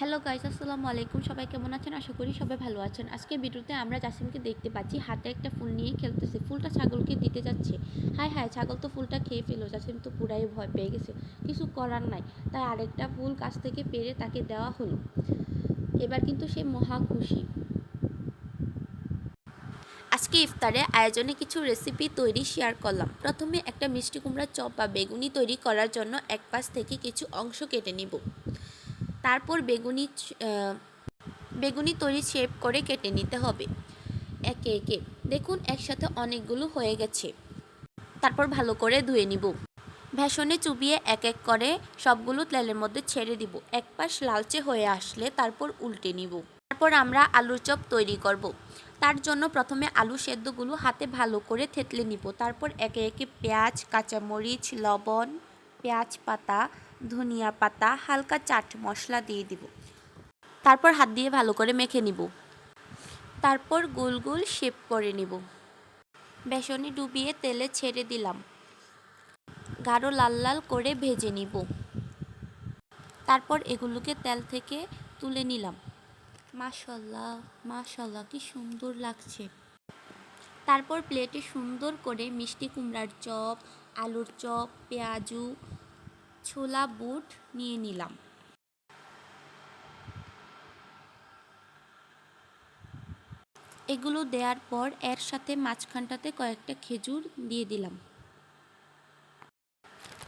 Hello guys আসসালামু আলাইকুম সবাই কেমন আছেন? আশা করি সবাই ভালো আছেন। আজকে ভিডিওতে আমরা জাসিমকে দেখতে পাচ্ছি। হাতে একটা ফুল নিয়ে খেলতেছে। ফুলটা ছাগলকে দিতে যাচ্ছে। হায় হায়, ছাগল তো ফুলটা খেয়ে ফেলো জাসিম তো পুরাই ভয় পেয়ে গেছে। কিছু করার নাই। তাই আরেকটা ফুল কাছ থেকে পেরে তাকে দেওয়া হলো। এবার কিন্তু সে মহা খুশি। আজকে ইফতারে আয়োজনে কিছু রেসিপি তৈরি শেয়ার করলাম। প্রথমে একটা মিষ্টি কুমড়ার চপ বা বেগুনি তৈরি করার জন্য এক পাশ থেকে কিছু অংশ কেটে নিব। তারপর বেগুনি বেগুনি তৈরি শেপ করে কেটে নিতে হবে। একে একে। দেখুন, একসাথে অনেকগুলো হয়ে গেছে। তারপর ভালো করে ধুয়ে নিব। ভেষনে চুবিয়ে এক এক করে সবগুলো তেলের মধ্যে ছেড়ে দিব। এক পাশ লালচে হয়ে আসলে তারপর উল্টে নিব। তারপর আমরা আলুর চপ তৈরি করব। তার জন্য প্রথমে আলু সেদ্ধগুলো হাতে ভালো করে থেতলে নিব। তারপর একে একে পেঁয়াজ, কাঁচামরিচ, লবণ, পেঁয়াজ পাতা ধনিয়া পাতা, হালকা চাট মশলা দিয়ে দিব। তারপর হাত দিয়ে ভালো করে মেখে নিব। তারপর গোল গোল শেপ করে নিব। বেসনে ডুবিয়ে তেলে ছেড়ে দিলাম। গাঢ় লাল লাল করে ভেজে নিব। তারপর এগুলোকে তেল থেকে তুলে নিলাম। মাশাল্লাহ মাশাল্লাহ, কি সুন্দর লাগছে। তারপর প্লেটে সুন্দর করে মিষ্টি কুমড়ার চপ, আলুর চপ, পেঁয়াজু ছোলা বুট নিয়ে নিলাম। এগুলো দেওয়ার পর এর সাথে মাঝখানটাতে কয়েকটা খেজুর দিয়ে দিলাম।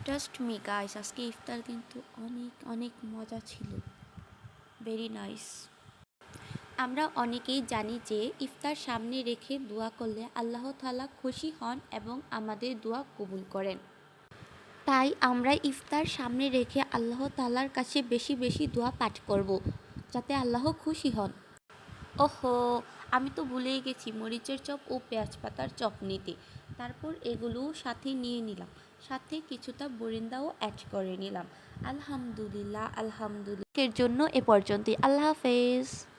জাস্ট মি গাইস আজকে ইফতার কিন্তু অনেক অনেক মজা ছিল। ভেরি নাইস আমরা অনেকেই জানি যে ইফতার সামনে রেখে দোয়া করলে আল্লাহ তাআলা খুশি হন এবং আমাদের দোয়া কবুল করেন। তাই আমরা ইফতার সামনে রেখে আল্লাহ তাআলার কাছে বেশি বেশি দোয়া পাঠ করব, যাতে আল্লাহ খুশি হন। ওহো, আমি তো ভুলেই গেছি মরিচের চপ ও পেঁয়াজ পাতার চপ নিতে। তারপর এগুলো সাথে নিয়ে নিলাম। সাথে কিছুটা বরিন্দাও অ্যাড করে নিলাম। আলহামদুলিল্লাহ আলহামদুলিল্লাহ। এর জন্য এ পর্যন্তই। আল্লাহ হাফেজ।